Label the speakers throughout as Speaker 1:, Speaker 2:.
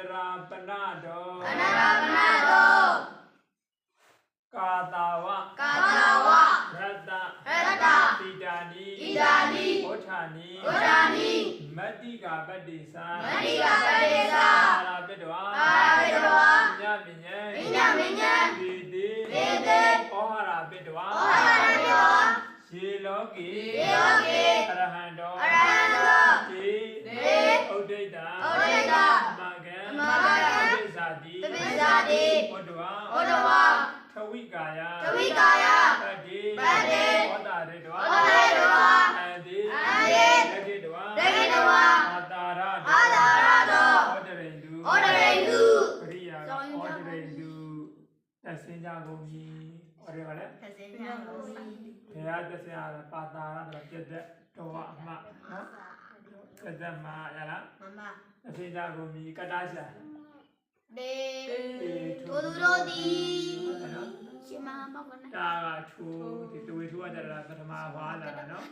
Speaker 1: တေ
Speaker 2: တေ
Speaker 1: အန္တရာပနတော
Speaker 2: အနရမနာတော
Speaker 1: ကာတာဝ
Speaker 2: ကာတာဝ
Speaker 1: ရတ္တ
Speaker 2: ရတ္တ
Speaker 1: ပိတာနိ
Speaker 2: ဣဒာနိ
Speaker 1: ဝဋ္ဌာနိ
Speaker 2: ဝဒာနိ
Speaker 1: မတ္တိကာပတ္တိသာ
Speaker 2: မဏိကပရိသ
Speaker 1: အာရာပိတဝါ
Speaker 2: အာရပိတဝါ
Speaker 1: ညမညံ
Speaker 2: မိညမညံ
Speaker 1: ဒေတေ
Speaker 2: ဒေတေ
Speaker 1: ဩဟာရာပိတဝါ
Speaker 2: ဩဟာရပိတဝါ
Speaker 1: ရေလောကေ
Speaker 2: ရေလောကေ
Speaker 1: အရဟံတော
Speaker 2: အရဟံတော
Speaker 1: တေ
Speaker 2: တေ
Speaker 1: ဥဒိတံ
Speaker 2: ဥဒိတံ
Speaker 1: မ ဂံ
Speaker 2: မဂံ
Speaker 1: သပိဇာတိ
Speaker 2: သပိဇာတိ
Speaker 1: ဝတ္တဝါ
Speaker 2: ဩတဝါ
Speaker 1: ထဝိကာယ
Speaker 2: သဝိကာယ
Speaker 1: ပတ္တိ
Speaker 2: ပတ္တိ
Speaker 1: ဝတ္တရေတဝါ
Speaker 2: ဝတ္တရေတဝါ
Speaker 1: အန္တိ
Speaker 2: အန္တိ
Speaker 1: ရကေတဝါ
Speaker 2: ရကေတဝါ
Speaker 1: အာတာရ
Speaker 2: အာတာရတော
Speaker 1: ဩဒရိန္ဒု
Speaker 2: ဩဒရိန္ဒု
Speaker 1: ပရိယာကဩဒရိန္ဒုသစင်ကြကုန်ပြီဩရပါလေ
Speaker 2: သစင်ညာကို
Speaker 1: ဘုရားသစင်ရတာပါတာရတော့ပြတ်တဲ့တော်အမှနော် ပြတ်တဲ့မှာရလား
Speaker 2: မမ
Speaker 1: သစင်ကြကုန်ပြီကတ္တရှာ
Speaker 2: ဒေ
Speaker 1: အေ
Speaker 2: ထိုသူတို့သည်
Speaker 1: နော်
Speaker 2: ရှင်မမောကန
Speaker 1: တာကထူဒီတဝေထူကကြတာပထမဟွာလာတာနော်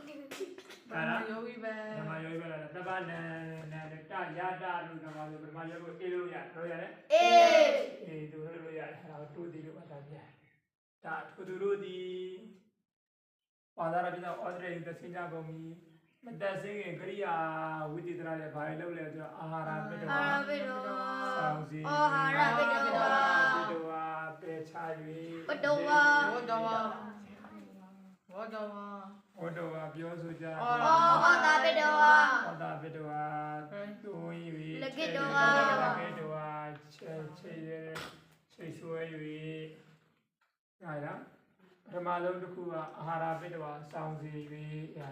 Speaker 1: ဒါလား
Speaker 3: ယောဂီပဲ
Speaker 1: ဓမ္မယောဂီပဲလားတပ္ပနံနံတရတာလို့ဓမ္မယောပထမယောဂီအေးလို့ရတော့ရတယ်
Speaker 2: အေး
Speaker 1: အေးသူလို့ရတယ်အဲ့ဒါတူဒီလို့ပါတာပြန်ဒါထူသူတို့ဒီပါဒရာပြတော့အော်ဒရေသစင်ကြကုန်ပြီ မတက်စင်းခင်ကရိယာဝိတ္တရာလည်းဘာလို့လဲဆိုတော့အာဟာရပိတ္တဝါ
Speaker 2: အာရပိတော
Speaker 1: ဆောင်းစီ
Speaker 2: အာဟာရပိတော
Speaker 1: ပိတ္တဝါပေချာ၍
Speaker 2: ပတဝါ
Speaker 3: ဘောတော်ဝါဘောတော်ဝါ
Speaker 1: ဟောတော်ကပြောဆိုကြ
Speaker 2: ဩဩတာပိတောဝါ
Speaker 1: ဟောတာပိတဝါတွန်း၍
Speaker 2: လကိတဝါ
Speaker 1: လကိတဝါချေချေရချေဆွဲ၍ဟာရ ပထမဆုံးတစ်ခုကအာဟာရပိတဝါစောင်းစီ၍ဟာ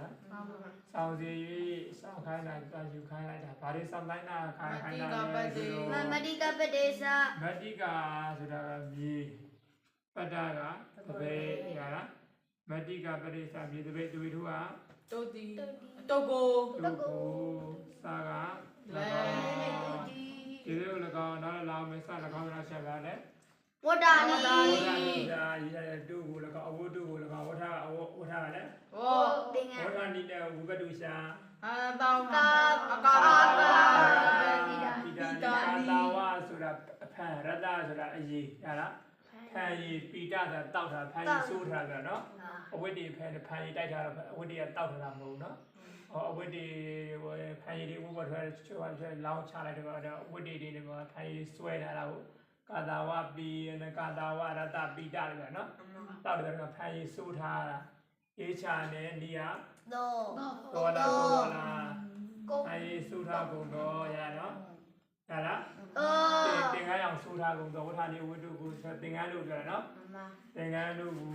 Speaker 1: စောင်းစီ၍စောင်းခိုင်းလိုက်တာယူခိုင်းလိုက်တာဘာတွေစောင်းတိုင်းတာခိုင်းခိုင်းတာလဲဆို
Speaker 2: မ
Speaker 1: တော့
Speaker 2: မတိကပတေသ
Speaker 1: မတ္တိကာဆိုတာကမြေပတ္တကတပည့်ရလားမတ္တိကပရိစ္ဆာမြေတပည့်တွေထူက
Speaker 3: တုတ်တီတုတ်ကို
Speaker 1: ဒုက္ခစာက၎င်းဒီလို၎င်းတော့လောင်းမစ၎င်းရဆက်ပါလေ
Speaker 2: ဝဒာနိ
Speaker 1: ဝဋ္ဌာနိရာရတုကို၎င်းအဝတ္တုကို၎င်းဝဋ္ဌာအဝဝဋ္ဌာလေ
Speaker 3: ဘော
Speaker 2: တင်င
Speaker 1: ဝဋ္ဌာနိနဲ့ဝိပတုရှာ
Speaker 3: အာတောင်းအကာကာ
Speaker 1: ပိတာနိကာတာဝဆိုတာအဖန်ရတ္တဆိုတာအရေးရလားဖန်ရီပိတဆိုတာတောက်တာဖန်ရီဆိုးထားတာနော်အဝိတ္တိဖန်ဖန်ရီတိုက်ထားတော့အဝိတ္တိကတောက်ထားတာမဟုတ်ဘူးနော်ဟောအဝိတ္တိဟိုဖန်ရီတွေဥပ္ပထွဲချွတ်ချွတ်လောင်းချလိုက်တော့အဝိတ္တိတွေကဖန်ရီဆွဲထားတာကို ကာတာဝပီနကာတာဝရတပိတတွေပဲနော်တောက်တယ်ကဖန်ရီစိုးထားတာအေးချာနဲ့နီယာ
Speaker 2: သော
Speaker 1: တော်လာတော်လာ
Speaker 2: ကို
Speaker 1: ဖန်ရီစိုးထားကုန်တော့ရနော်ရလား
Speaker 2: သော
Speaker 1: တင်ငန်းအောင်စိုးထားကုန်တော့ဝဋ္ဌာနေဝိတ္တုကိုတင်ငန်းလို့ပြောတယ်နော်
Speaker 2: မ
Speaker 1: သင်္ကန်းတို့ကို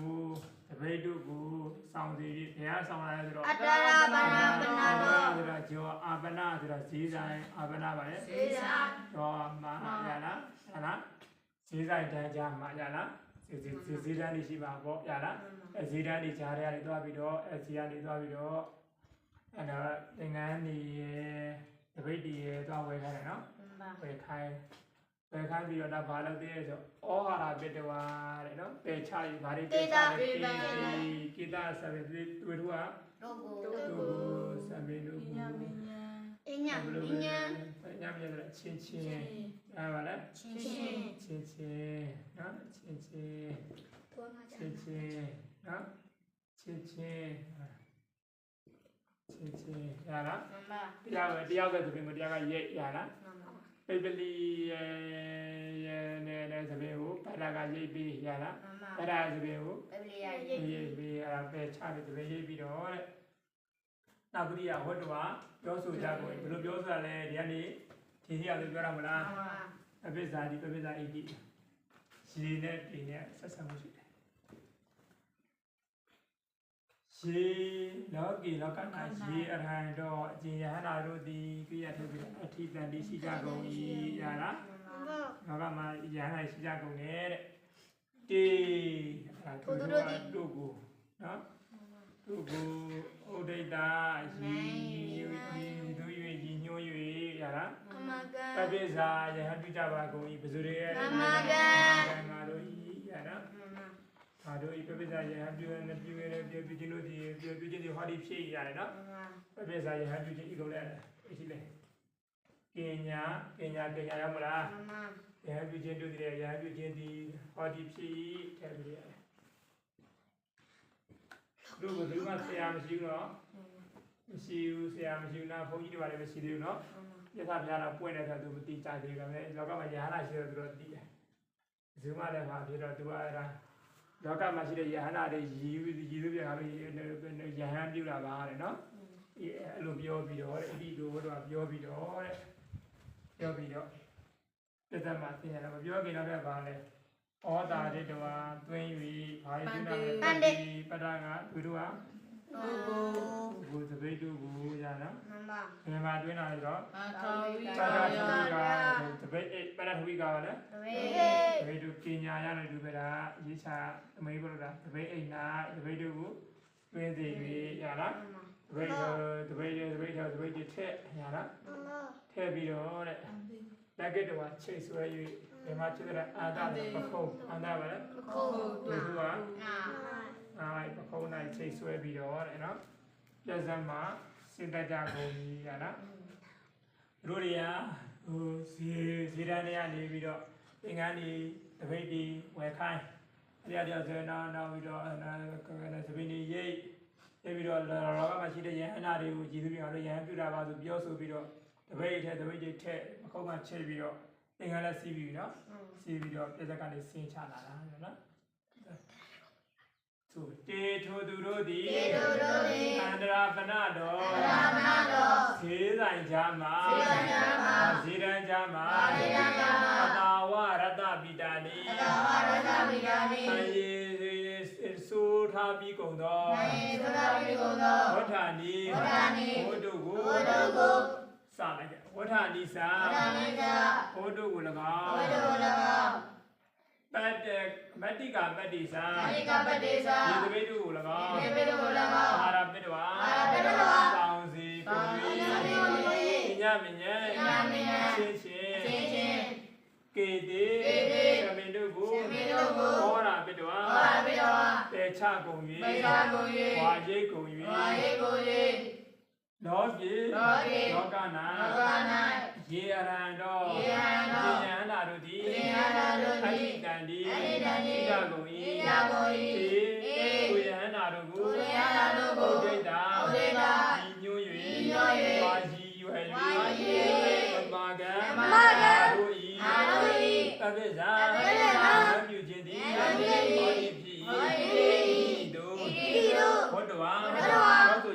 Speaker 1: တပိတ်တို့ကိုစောင့်စီပြီးဘုရားဆောင်လာတယ်ဆိုတော့
Speaker 2: အတ္တရာပနာပနာတော
Speaker 1: ဆိုတာကျော်အာပနာဆိုတာဈေးဆိုင်အာပနာပါလေ
Speaker 2: သေသာ
Speaker 1: တော့မာရလားဟလားဈေးဆိုင်တန်းကြမှာရလားဈေးဈေးဈေးတန်းနေရှိပါပေါ့ရလားအဲဈေးတန်းနေကြားရရတယ်သွားပြီးတော့အဲဈေးကနေသွားပြီးတော့အဲတော့သင်္ကန်းနေတပိတ်တွေသွားဝယ်ခိုင်းတယ်နော်
Speaker 2: မ
Speaker 1: ဝယ်ခိုင်း ဝယ်ခိုင်းပြီးတော့ဒါဘာလုပ်သေးလဲဆိုဩဟာရပိတဝါတဲ့နော်ပေချရီဘာတွေပေချရီကိတာဆဗေတွေ့တွေ့တော့
Speaker 2: ရောကို
Speaker 1: သူဆဗေလို့
Speaker 3: ညာမညာ
Speaker 2: အညာအညာ
Speaker 1: ညမရတဲ့ချင်းချင်းအဲပါလေ
Speaker 2: ချင်းချင်း
Speaker 1: ချင်းချင်းနော်ချင်းချင်း
Speaker 2: ဘောနာချ
Speaker 1: ချင်းချင်းနော်ချင်းချင်းချင်းချင်းရလား
Speaker 2: မမ
Speaker 1: တရားပဲတရားပဲဆိုပြီးမတရားကရဲ့ရလား
Speaker 2: မမ
Speaker 1: ပိပလီရဲ့ရဲ့နဲ့နဲ့သဘင်ကိုဘာသာကရိပ်ပြီးရလား
Speaker 2: မမ
Speaker 1: အဲ့ဒါသဘင်ကို
Speaker 2: ပပလီယာ
Speaker 1: ရိပ်ပြီးအဲ့ဒါပဲချပြီးသဘင်ရိပ်ပြီးတော့တဲ့နောက်ပရိယဟောတဝါပြောဆိုကြကိုဘယ်လိုပြောဆိုတာလဲဒီကနေ့ဒီနေ့အောင်ပြောရမလား
Speaker 2: မမ
Speaker 1: အပိဇာဒီပပိဇာဣတိရေနဲ့ဒီနဲ့ဆက်ဆံမှုရှိတယ် ရေလောကီလောကနာရေအရဟံတော့အကျဉ်ယဟနာတို့သည်ကိယထုတ်ပြီးအထိတန်တိရှိကြကုန်၏ရလား
Speaker 2: မမ
Speaker 1: နောကမှာရဟန်းနိုင်ရှိကြကုန်တယ်တဲ့တေအဲ့ဒါသူတို့တို့ကိုနော်သူကိုဥဒိတာရီရီတို့၍ရီညွှန်း၍ရလား
Speaker 2: မမက
Speaker 1: ပပိဇာယဟန်ပြုကြပါကုန်၏ဘယ်သူတွေရဲ့
Speaker 2: မမက
Speaker 1: ငါတို့ဤရလား
Speaker 2: မမ
Speaker 1: ငါတို့ဤပပိဇာယဟန်ပြုရနေပြုရနေပြုပြုခြင်းတို့ဒီပြုပြုခြင်းဒီဟောဒီဖြစ်ရတယ်နော်
Speaker 2: မမ
Speaker 1: ပပိဇာယဟန်ပြုခြင်းဤကုန်လဲအရှိလဲကညာကညာကညာရောက်မလား
Speaker 2: မမ
Speaker 1: ရဟန်းပြုခြင်းတို့တည်းရဟန်းပြုခြင်းသည်ဟောဒီဖြစ်၏ထဲပြီးရတယ်လူကသူကဆရာမရှိဘူးနော်မရှိဘူးဆရာမရှိဘူးနော်ဘုန်းကြီးတွေလည်းမရှိသေးဘူးနော်ယထာပြားတော့ပွင့်တယ်ဆိုတော့သူမတိကြသေးဘူးဒါပေမဲ့လောကမှာယဟနာရှိတော့သူတို့သိတယ်ဇုမလည်းမှာဖြစ်တော့သူကအဲ့ဒါ လောကမှာရှိတဲ့ယဟနာတွေရည်ရည်ရည်သူပြန်လို့ယဟန်ပြုတာပါတဲ့နော်အဲ့လိုပြောပြီးတော့အဒီလိုတော့ပြောပြီးတော့တဲ့ပြောပြီးတော့ပြဿနာသိရတယ်မပြောခင်တော့လည်းပါလေဩတာတိတဝါသွင်း၍ဘာယိနာပတ္တိပတ္တကသူတို့ဟာ
Speaker 2: နို
Speaker 1: ဘုသပိတုကိုရနော်
Speaker 2: မမ
Speaker 1: ဘယ်မှာတွင်းလာလဲတော့
Speaker 3: အခါဝိ
Speaker 1: ပတ္တ
Speaker 3: ကာ
Speaker 1: ထ
Speaker 3: ယ
Speaker 1: ဝိကသပိတ်ပတ္တထဝိကပါလေ
Speaker 2: တဝေ
Speaker 1: သပိတုပညာရတယ်သူပဲလားရေးချအမေဘုရားသပိတ်အိနာသပိတုကိုတွင်းစီ၍ရလား
Speaker 2: မမ
Speaker 1: သပိတ်သပိတ်သပိတ်သပိတ်ထက်ရလား
Speaker 2: မမ
Speaker 1: ထည့်ပြီးတော့တဲ့လက်ကတဝါချိတ်ဆွဲ၍ဒီမှာချစ်တဲ့အာသာပခုံးအာသာပါလေ
Speaker 2: ခိုး
Speaker 1: သူက
Speaker 2: နာ
Speaker 1: အာ ပခုံးနိုင်ချိတ်ဆွဲပြီးတော့တဲ့နော်ပြဇမ်းမှာစိတ်တကြကုန်ကြီးရလားတို့တွေကဟိုဇီဇီရန်တွေကနေပြီးတော့သင်္ကန်းဒီတပိတ်ဒီဝယ်ခိုင်းအဲ့ဒီအကြောင်းနောက်နောက်ပြီးတော့အဲသပိတ်ဒီရိတ်ပြီးပြီးတော့လောကမှာရှိတဲ့ယဟနာတွေကိုကြည်သူပြအောင်လို့ယဟန်ပြတာပါဆိုပြောဆိုပြီးတော့တပိတ်ထဲတပိတ်တွေထဲပခုံးမှာချိတ်ပြီးတော့သင်္ကန်းလည်းစီးပြီးနော်စီးပြီးတော့ပြဇက်ကနေဆင်းချလာတာနော် သူတေထိုသူတို့သည်
Speaker 2: တေတို့တို့သည်
Speaker 1: အန္တရာပနတော်
Speaker 2: သာနာတော်
Speaker 1: ဈေးဆိုင်ချမ်းမှာ
Speaker 2: ဈေးဆိုင်ချမ်းမှာ
Speaker 1: ဈေးရန်ချမ်းမှာ
Speaker 2: ဈေးရန်ချမ်းမှာ
Speaker 1: အတာဝရတ္တပိတာနိ
Speaker 2: အတဝရသမိယာနိ
Speaker 1: အယေဆိုထားပြီးကုန်သော
Speaker 2: နေသရပိကုန်သော
Speaker 1: ဝဋ္ဌာနိ
Speaker 2: ဝဋ္ဌာနိ
Speaker 1: ဘုဒ္ဓကို
Speaker 2: ဘုဒ္ဓကို
Speaker 1: စလိုက်ကြဝဋ္ဌာနိသာ
Speaker 2: ဝဒနိက
Speaker 1: ဘုဒ္ဓကို၎
Speaker 2: ဝိ
Speaker 1: င်း
Speaker 2: တောလက
Speaker 1: ပတ္တမတ္တိကပတ္တိသာ
Speaker 2: အနိကပတိသာ
Speaker 1: ဒီတပိတုကို၎င်း
Speaker 2: နေပိတောလက
Speaker 1: အာရပိတဝါ
Speaker 2: အာရပိတဝါ
Speaker 1: တောင်းစီပုရိ
Speaker 2: သာနိဝိ
Speaker 1: ညမညံ
Speaker 2: ညမညံ
Speaker 1: ချင်းချင်း
Speaker 2: သင်ချင်း
Speaker 1: ကေတေ
Speaker 2: ကေတေ
Speaker 1: သမေတုကို
Speaker 2: သမေတုကို
Speaker 1: ဟောရာပိတဝါ
Speaker 2: ဝါပိတော
Speaker 1: တေချကုန်၍
Speaker 2: ပိသာကို၍
Speaker 1: ဝါရိတ်ကုန်
Speaker 2: ဝါယေ၍ကို၍
Speaker 1: လောကေ
Speaker 2: လောကေ
Speaker 1: လောကနာ
Speaker 2: လောက၌
Speaker 1: ယေအရဟံတော်
Speaker 2: ယေအရဟံတော်
Speaker 1: ဉာဏ်နာတို့သည်
Speaker 2: ယေအရဟံတော်သည်
Speaker 1: အဋ္ဌတန်ဒီ
Speaker 2: အဋ္ဌတံတိ
Speaker 1: ဣဒကုန်၏
Speaker 2: ဣဒကုန်၏ေေ
Speaker 1: ကိုယဟန္တာတို့ကို
Speaker 2: ကိုယဟန္တာတို့ကို
Speaker 1: ဒိဋ္ဌာ
Speaker 2: ဥဒိတာ
Speaker 1: ဤညွှန်း
Speaker 2: ဤ၍ညွှန်း၍
Speaker 1: ပါရှိရွယ်
Speaker 2: ဝါရှိ၍
Speaker 1: သမာကံ
Speaker 2: သမာကံ
Speaker 1: တို့၏
Speaker 2: အာတို့၏
Speaker 1: ပပိဇာ
Speaker 2: ပပိဇာ
Speaker 1: ဝမ်းပြုခြင်းသည်
Speaker 2: ဝမ်းပြုခြင်းသည်
Speaker 1: ဟောဒီဖြစ်၏
Speaker 2: ဟောဒီဖြစ်၏
Speaker 1: ဤသို့
Speaker 2: ဤသို့
Speaker 1: ဘုဒ္ဓဝါ
Speaker 2: ဘုဒ္ဓဝါ
Speaker 1: သောဆို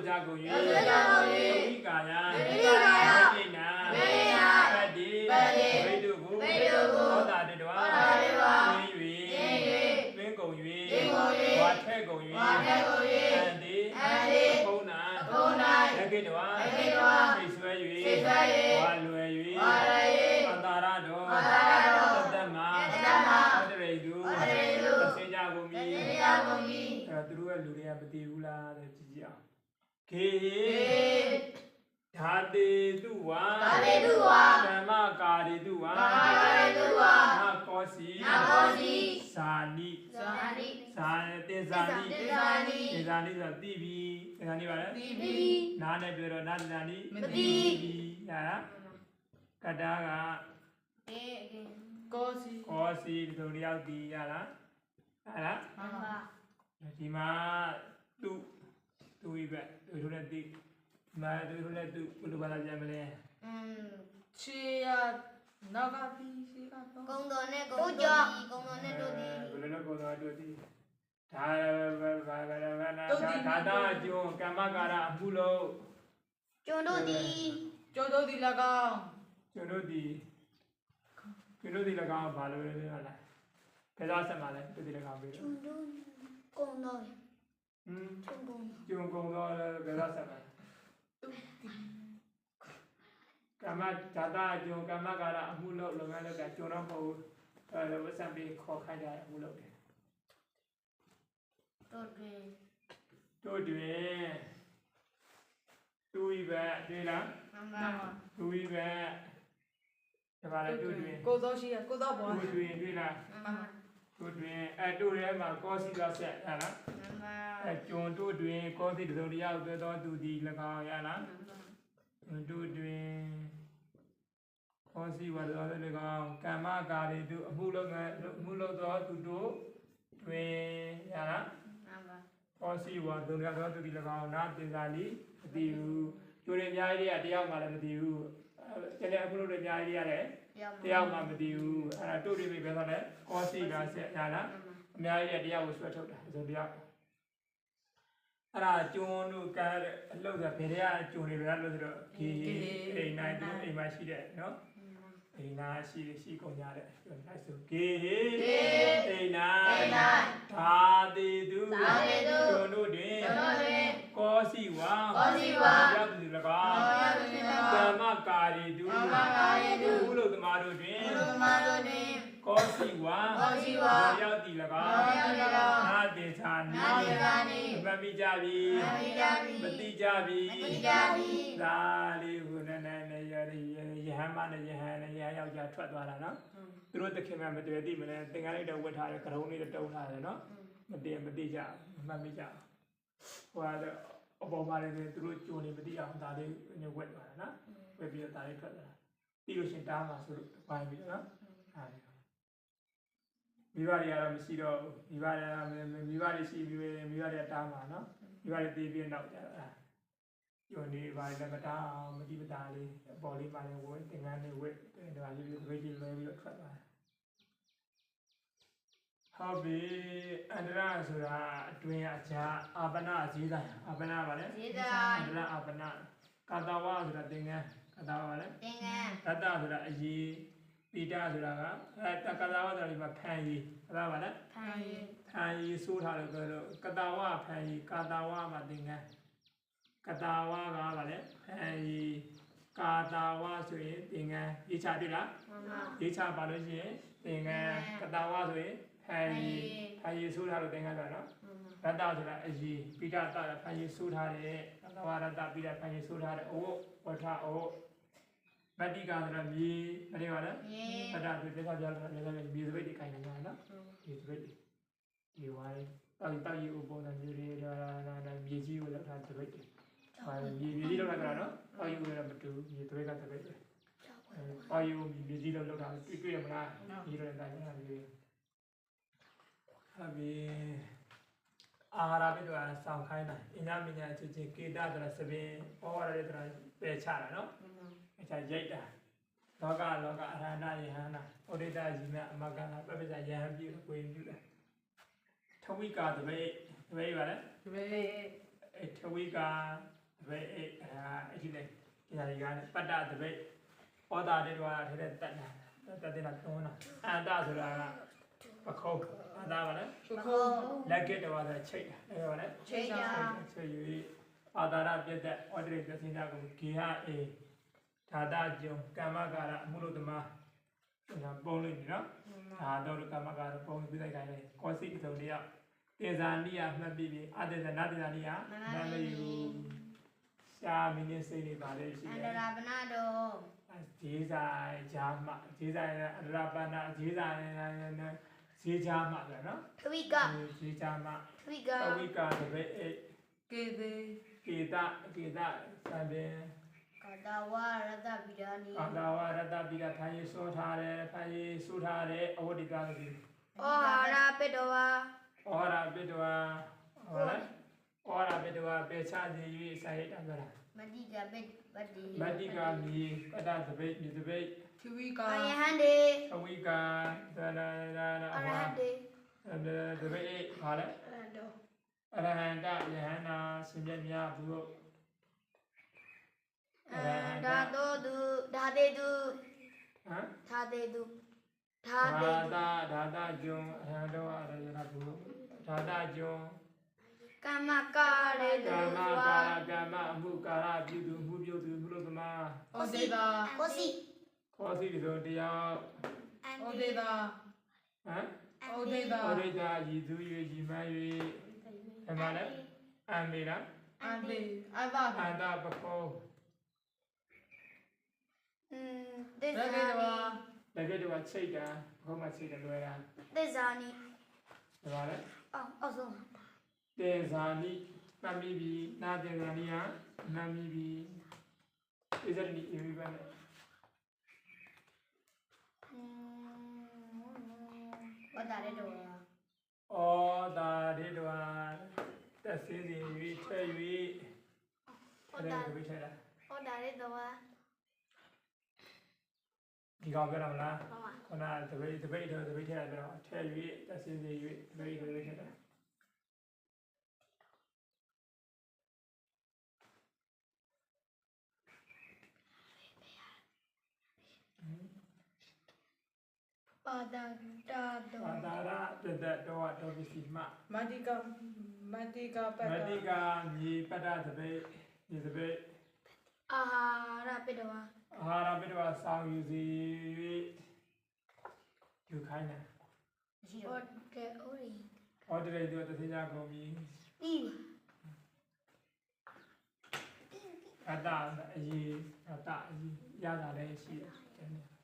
Speaker 1: ကြကုန်၍
Speaker 2: သောဆိုကြကုန်၍
Speaker 1: ဝိကာယ
Speaker 2: ဝိကာယ
Speaker 1: ဝိနာ
Speaker 2: ဝိနာ
Speaker 1: ပတ္တိ
Speaker 2: ပတ္တိ
Speaker 1: ဝိတုကို
Speaker 2: ဝိတုကို
Speaker 1: သောတာတတဝါ
Speaker 2: သောတာတတဝါ
Speaker 1: ဝင်း၍
Speaker 2: ဝင်း၍
Speaker 1: ဝင်းကုန်၍
Speaker 2: ဝင်းကုန်၍
Speaker 1: ဝါထက်ကုန်၍
Speaker 2: ဝါထက်ကုန်၍
Speaker 1: အန္တိ
Speaker 2: အန္တိ
Speaker 1: ဘုံနာ
Speaker 2: ဘုံ၌
Speaker 1: လက္ခိတဝါ
Speaker 2: လက္ခိတဝါ
Speaker 1: စိတ်ဆွဲ
Speaker 2: စိတ်ဆွဲ၍၍
Speaker 1: ဝါလွယ်၍
Speaker 2: ဝါရယေ
Speaker 1: အန္တာရတော်
Speaker 2: အန္တာရတော်
Speaker 1: သတ္တမ
Speaker 2: သတ္တမ
Speaker 1: သတ္တရေတု
Speaker 2: သတ္တရေတု
Speaker 1: သစေကြကုန်
Speaker 2: သ
Speaker 1: ပြီ
Speaker 2: တိယကုန်၏
Speaker 1: အဲ့တော့သူတို့ရဲ့လူတွေကမတည်ဘူးလားတဲ့ကြည့်ကြည့်အောင် ခေေဓာတေတုဝါ
Speaker 2: ဓာတေတုဝါ
Speaker 1: ဓမ္မကာရေတုဝါ
Speaker 2: ကာရေတုဝါ
Speaker 1: နာကောစီ
Speaker 2: နာကောစီ
Speaker 1: ဇာနိ
Speaker 2: ဇာတိ
Speaker 1: ဇာတေဇာနိ
Speaker 2: တေဇာနိ
Speaker 1: တေဇာနိဆိုတာတိပြီတေဇာနိပါလေ
Speaker 3: တိ
Speaker 2: တိ
Speaker 3: ပိ
Speaker 1: နားနဲ့ပြောတော့နာတေဇာနိ
Speaker 3: မ
Speaker 2: မ
Speaker 3: တိ
Speaker 2: တိ
Speaker 1: ပြီရလားကတ္တာက
Speaker 2: အေအေ
Speaker 3: ကောစီ
Speaker 1: ကောစီဒီလိုတယောက်ဒီရလားဟဲ့လား
Speaker 2: မမ
Speaker 1: ဒီမှာသူ သူဝိဘက်သူတို့နဲ့တိမာသူတို့နဲ့သူဘယ်လိုပါလာကြမလဲ
Speaker 2: อืม
Speaker 3: ချေယနာဂတိရှိကတော့
Speaker 2: ကုံတော်နဲ့ကုံတော်ဒီကုံတော်နဲ့တို့ဒီ
Speaker 1: ဘယ်လိုလဲကိုယ်တော်တို့ဒီဒါဘာဘာဘာဘာနာဒါဒါအကျုံကမ္မကာရအမှုလို့
Speaker 2: ကျွန်တို့ဒီ
Speaker 3: ကျော်တို့ဒီ၎င်း
Speaker 1: ကျွန်တော်ဒီကျွန်တော်ဒီလည်းကောင်းဘာလို့လဲဟုတ်လားဘယ်တော့ဆက်မှာလဲသူဒီလည်းကောင်းပြီ
Speaker 2: ကျွန်တို့ကုံတော်
Speaker 1: ဟင်း
Speaker 2: ကျွန်ကုံ
Speaker 1: ကျုံကုံတော့ဘယ်တော့ဆက်မှာကမ္မဒါတာအကျုံကမ္မကာရအမှုလို့လုပ်ငန်းလုပ်တာကျုံတော့မဟုတ်ဘူးအဲလိုဝတ်ဆံပြီးခေါ်ခိုင်းကြအမှုလုပ်တယ်
Speaker 2: တို့တွေ
Speaker 1: တို့တွင်သူဝိဘက်တွေ့လား
Speaker 2: မမ
Speaker 3: နာမ
Speaker 1: သူဝိဘက်ဒါပါလေတို့တွင်
Speaker 3: ကိုသောရှိရကိုသောဘော
Speaker 1: တို့တွင်တွေ့လား
Speaker 2: မမ
Speaker 1: တို့တွင်အဲတို့ထဲမှာကောစီသွားဆက်ဟဲ့လား
Speaker 2: မမ
Speaker 1: အဲကျုံတို့တွင်ကောစီတစ်စုံတစ်ယောက်သွဲသောသူသည်၎င်းရလားတို့တွင်စီဝါသောလည်းကောင်းကမ္မကာရီတုအမှုလုပ်ငန်းအမှုလုပ်သောသူတို့တွင်ရလား
Speaker 2: မှန်ပါ
Speaker 1: ကောစီဝါဒုံရသောသူဒီ၎င်းနာတင်စာလီမသိဘူးကျိုးရအများကြီးတွေကတယောက်မှလည်းမသိဘူးအဲ ကျန်တဲ့အမှုလုပ်တွေအများကြီးရတယ်
Speaker 2: တရား
Speaker 1: တယောက်မှမသိဘူးအဲ့ဒါတို့တွေပဲဆိုတော့ကောစီကဆက်ရလားအများကြီးတယောက်ကိုဆွဲထုတ်တာဆိုတယောက်အဲ့ဒါကျွန်းတို့ကဲအလုပ်ဆိုဘယ်တွေကကျွန်းတွေလဲလို့ဆိုတော့ဒီအိမ်နိုင်သူအိမ်မှာရှိတဲ့နော်အိမ်နာရှိရှိကုန်ကြတဲ့ပြောလိုက်ဆိုဂေဟေအိမ် ကောစီဝါရောက်တည်၎င်းနာတေချာနာမမိကြပြီမတိကြပြီဒါလေးကိုနည်းနည်းနဲ့ရရဟမနဲ့ယဟန်နဲ့ယဟန်ယောက်ျားထွက်သွားတာနော်သူတို့တခင်မှမတွေ့သိမလဲသင်္ကန်းလေးတော့ဝတ်ထားတယ်ကရုံးလေးတော့တုံးထားတယ်နော်မတည်မတိကြမမိကြဟိုကတော့အပေါ်မှာလည်းသူတို့ကြုံနေမတိအောင်ဒါလေးညဝက်သွားတာနော်ဝက်ပြီးတော့ဒါလေးထွက်သွားတာပြီးလို့ရှင်တားမှာဆိုလို့ဝိုင်းပြီးတော့နော်အားလေး မိဘတွေကတော့မရှိတော့မိဘတွေကမိဘတွေရှိပြီးမိဘတွေကတားမှာနော်မိဘတွေတည်ပြီးနောက်ကြတာညိုနေပါလည်းမတားအောင်မတိမတားလေးအပေါ်လေးပါလည်းဝက်သင်္ကန်းလေးဝက်ဒီမှာလေးပြီးပြီးလဲပြီးတော့ထွက်သွားဟုတ်ပြီအန္တရာဆိုတာအတွင်းအကြာအာပနာဈေးဆိုင်အာပနာပါလေ
Speaker 2: ဒီ
Speaker 1: အ
Speaker 2: သာ
Speaker 1: န္တရာအာပနာကာတဝဆိုတာသင်္ကန်းကာတဝပါလေ
Speaker 2: သင်္ကန်း
Speaker 1: ရတ္တဆိုတာအရေး ပိတဆိုတာကအဲတကတာဝဆိုတာဒီမှာဖန်ရေးအဲ့ဒါပါလေ
Speaker 2: ဖန်ရီ
Speaker 1: ဖန်ရေးဆိုးထားလို့ပြောလို့ကတာဝဖန်ရေးကာတာဝမှာသင်္ကန်းကတာဝကပါလေဖန်ရေးကာတာဝဆိုရင်သင်္ကန်းရေးချပြီလား
Speaker 2: မှန်ပါ
Speaker 1: ရေးချပါလို့ရှိရင်သင်္ကန်းကတာဝဆိုရင်ဖန်ရေးဖန်ရေးဆိုးထားလို့သင်္ကန်းဆိုတာနော်ရတ္တဆိုတာအရေးပိတတာဖန်ရေးဆိုးထားတယ်ကတာဝရတ္တပိတဖန်ရေးဆိုးထားတယ်အိုးဝထအိုးမတ္တိကဆိုတာမြေမတ္တိပါလား
Speaker 2: ရေ
Speaker 1: အဲ့ဒါသူပြောပြလို့လည်းလည်းမြေစပိတ်တွေခိုင်းနေတာနော်မြေစပိတ်တွေဒီဝိုင်းတောက်တောက်ရီဥပုံစံမျိုးတွေဒါဒါမြေကြီးကိုလောက်ထားစပိတ်တွေဟာမြေမြေကြီးလောက်ထားတာနော်တောက်ရီကိုလည်းမတူမြေစပိတ်ကစပိတ်တွေအဲတောက်ရီကိုမြေကြီးလောက်လောက်ထားတွေ့တွေ့ရမလားဒီလိုတိုင်းနေတာမြေဟာဘီ အာဟာရပိတော့ဆောင်းခိုင်းတာအညာမညာချစ်ချင်းကေတာဆိုတာစပင်ဩဝါဒတွေဆိုတာပယ်ချတာနော်အချာရိတ်တာလောကလောကအရဟဏယဟန္တာဩဒိတဇိမအမကနာပပ္ပဇယဟန်ပြုကိုရင်ပြုတယ်ထဝိကာတပိတ်တပိတ်ပါလေ
Speaker 3: ဒီပဲ
Speaker 1: အဲထဝိကာတပိတ်အဲအဲ့ဒီလေဒီဟာဒီကလည်းပတ္တတပိတ်ဩတာတေတော်ထဲတဲ့တတ်တာတတ်တဲ့လားသုံးတာအန္တဆိုတာကပခုံးအ န္တပါလေ
Speaker 3: ပခုံး
Speaker 1: လက်ကစ်တော်ဆိုချိတ်တာအဲ့ဒါပါလေ
Speaker 2: ချိတ်တာ
Speaker 1: ဆွေယူအာသာရပြတ်တဲ့ဩဒိတပစ္စည်းနာကိုဂေဟအေဓာတကျုံကမ္မကာရအမှုလို့တမဒါပုံလို့နော်ဒါတော့ကမ္မကာရပုံပြီးလိုက်ခိုင်းတယ်ကောစီတုံတယောက်တေဇာနိယမှတ်ပြီးပြီအတေဇနာတေဇာနိယမမယူရှာမင်းစိတ်နေပါလေရှိ
Speaker 2: အန္တတ
Speaker 1: ယ်
Speaker 2: ရာပနာတော်
Speaker 1: ဈေးဆိုင်ဂျာမဈေးဆိုင်အရပနာဈေးဆိုင် ဈေးဂျာမလည်းနော်
Speaker 2: သဝိက
Speaker 1: ဈေးဂျာမ
Speaker 2: သဝိက
Speaker 1: သဝိကာတပည့်အေ
Speaker 3: ကေသေး
Speaker 1: ကေတကေတသံပင်
Speaker 2: ကာတဝရတဗိဒာနီ
Speaker 1: အာသာဝရတပိကဖိုင်ရေးဆိုထားတယ်ဖိုင်ရေးဆိုထားတယ်အဝတ္တိကသတိ
Speaker 2: ဩဟာရပိတောဝါ
Speaker 1: ဩရပိတဝါဟုတ်လားဩရပိတဝါပေချစီ၍စာရိတ္တပြောတာ
Speaker 2: မတိကပိပတိ
Speaker 1: မတ္တိကမီပတ္တသပိမြေသပိ
Speaker 3: သဝိကာ
Speaker 2: အယဟန်တေ
Speaker 1: အဝိကာဒါနာဒါနာ
Speaker 2: အ
Speaker 1: အ
Speaker 2: ရ
Speaker 1: ဝါ
Speaker 2: ဟန်တေ
Speaker 1: သပိဟာလဲ
Speaker 2: အရဟန်တော
Speaker 1: အရဟန္တယဟန္နာရှင်မြတ်မြတ်ဘုရော
Speaker 2: အဒါတောသူဒါတေသူ
Speaker 1: ဟမ်
Speaker 2: သာတေသူသာ
Speaker 1: ဓာ
Speaker 2: တေ
Speaker 1: တာဓာတာကျုံအဟံတော်အရယနာဘုဓာတာကျုံ
Speaker 2: ကမ္မကာရေသူ
Speaker 1: ကာမ
Speaker 2: ဝါ
Speaker 1: ကာရကာမအမှုကာရပြုသူမှုပြုသူမှုလို့သမား
Speaker 3: ဩဒေတာ
Speaker 2: ကိုစီ
Speaker 1: ခေါ်စီဒီဆိုတရား
Speaker 3: ဩဒေတာ
Speaker 1: ဟမ်
Speaker 3: ဩဒေတာ
Speaker 1: ဩရိတာရည်သူ၍ရည်မှန်း၍အမှန်လဲအံမေလား
Speaker 3: အန်တေအဘာ
Speaker 1: အန္တပခော
Speaker 2: อืมသေ
Speaker 3: ရ
Speaker 2: ဇာ
Speaker 3: ကေတဝါ
Speaker 2: နီ
Speaker 1: လည်းကတော့ချိတ်တာဘုမချိတ်တယ်လွယ်တာ
Speaker 2: သေဇာနီ
Speaker 1: ဒါပါလေ
Speaker 2: အောင်အောင်ဆုံး
Speaker 1: တေဇာနိမှတ်မိပြီနာတေဇာနိယမှတ်မိပြီဣဇရဏီဧဝိပနဲ့
Speaker 2: ဝတ်တာတဲ့တော့
Speaker 1: ဩတာဒေတဝါတက်စင်းစီ၍ချဲ၍အဲ့ဒါကိုထဲတာ
Speaker 2: ဝတ်တာတဲ့တော့
Speaker 1: ဒီကောင်ပြောတာမလား
Speaker 2: ဟုတ်ပါ
Speaker 1: ခုနကတပိတ်တပိတ်တော့တပိတ်ထဲတာပြောထဲ၍တက်စင်းစီ၍တပိတ်ကိုထဲတာ
Speaker 2: ပါဒတာတော့
Speaker 1: ဘာသာရတသက်တော့တော်ပစ္စည်းမ
Speaker 3: မတိကမတိကပတ္မတ
Speaker 1: တိကမြေပတ္တတပိတ်ဒီတပိတ်
Speaker 2: အာဟာရပိတဝါ
Speaker 1: အာဟာရပိတဝါဆောင်းယူစီ၍ယူခိုင်းတယ်
Speaker 2: ဝတ်တဲ့အိုရီ
Speaker 1: ဟောတရေတို့တသိကြကုန်ပြီ
Speaker 2: ပြီး
Speaker 1: အတ္တအရေးအတ္တအရေးရတာလည်းရှိတယ်
Speaker 2: ဟေေ
Speaker 1: န
Speaker 2: န
Speaker 1: ဘုံ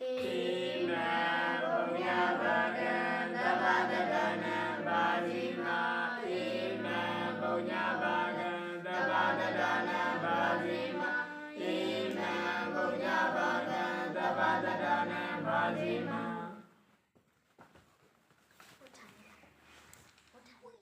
Speaker 1: Tina Bunya Baganda Badadana